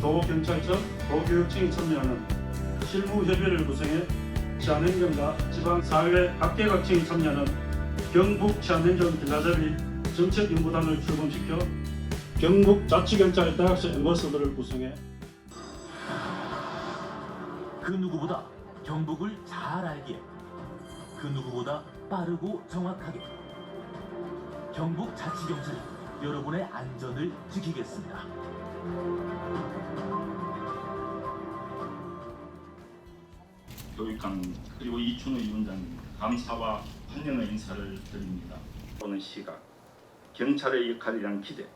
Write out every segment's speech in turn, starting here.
도경찰청, 도교육청이 참여하는 실무협의를 구성해 치안행정과 지방사회 각계각층이 참여하는 경북 치안행정 길라잡이 정책연구단을 출범시켜 경북 자치경찰 대학생 엠버서더를 구성해 그 누구보다 경북을 잘 알기에 그 누구보다 빠르고 정확하게 경북 자치경찰이 여러분의 안전을 지키겠습니다. 교육감 그리고 이춘우 위원장님 감사와 환영의 인사를 드립니다. 보는 시각, 경찰의 역할에 대한 기대,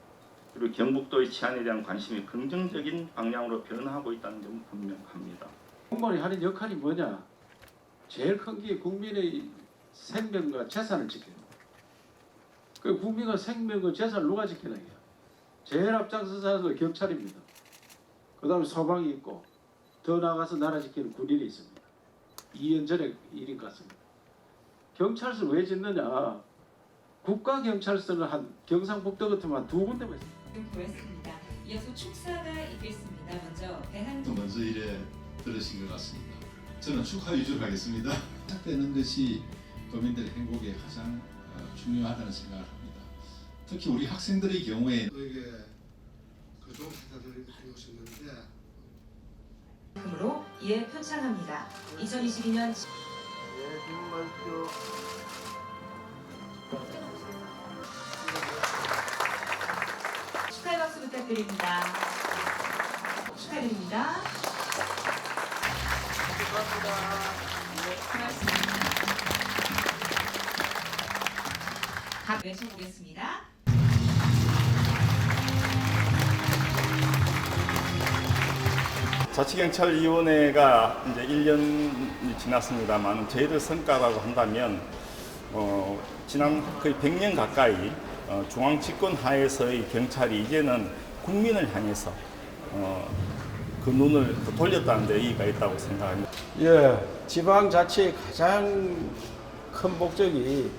그리고 경북도의 치안에 대한 관심이 긍정적인 방향으로 변화하고 있다는 점 분명합니다. 공무원이 하는 역할이 뭐냐? 제일 큰 게 국민의 생명과 재산을 거예요. 그 국민의 생명과 재산을 누가 지키느냐? 제일 앞장서서 경찰입니다. 그 다음에 소방이 있고 더 나아가서 나라 지키는 군인이 있습니다. 2년 전의 일인 것 같습니다. 경찰서 왜 짓느냐? 국가경찰서는 한 경상북도 같으면 한두 군데만 있습니다. 보였습니다. 이어서 축사가 있겠습니다. 먼저 대한 또 먼저 일에 들으신 것 같습니다. 저는 축하 위주로 하겠습니다. 시작되는 것이 도민들의 행복에 가장 어, 중요하다는 생각을 합니다. 특히 우리 학생들의 경우에 저에게 그동 행사들이 많이 오셨는데 이에 표창합니다. 2022년 축하의 박수 부탁드립니다. 축하드립니다. 네, 고맙습니다. 각 외쳐보겠습니다. 자치경찰위원회가 이제 1년이 지났습니다만 저희들 성과라고 한다면 어, 지난 거의 100년 가까이 어, 중앙 집권 하에서의 경찰이 이제는 국민을 향해서 어, 그 눈을 돌렸다는 데 의의가 있다고 생각합니다. 예, 지방자치의 가장 큰 목적이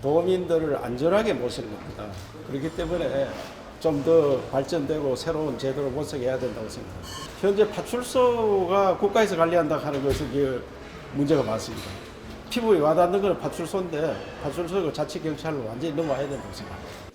도민들을 안전하게 모시는 겁니다. 그렇기 때문에 좀 더 발전되고 새로운 제도를 모색해야 된다고 생각합니다. 현재 파출소가 국가에서 관리한다 하는 것은 그 문제가 많습니다. 피부에 와닿는 건 파출소인데 파출소가 자치 경찰로 완전히 넘어와야 된다고 생각합니다.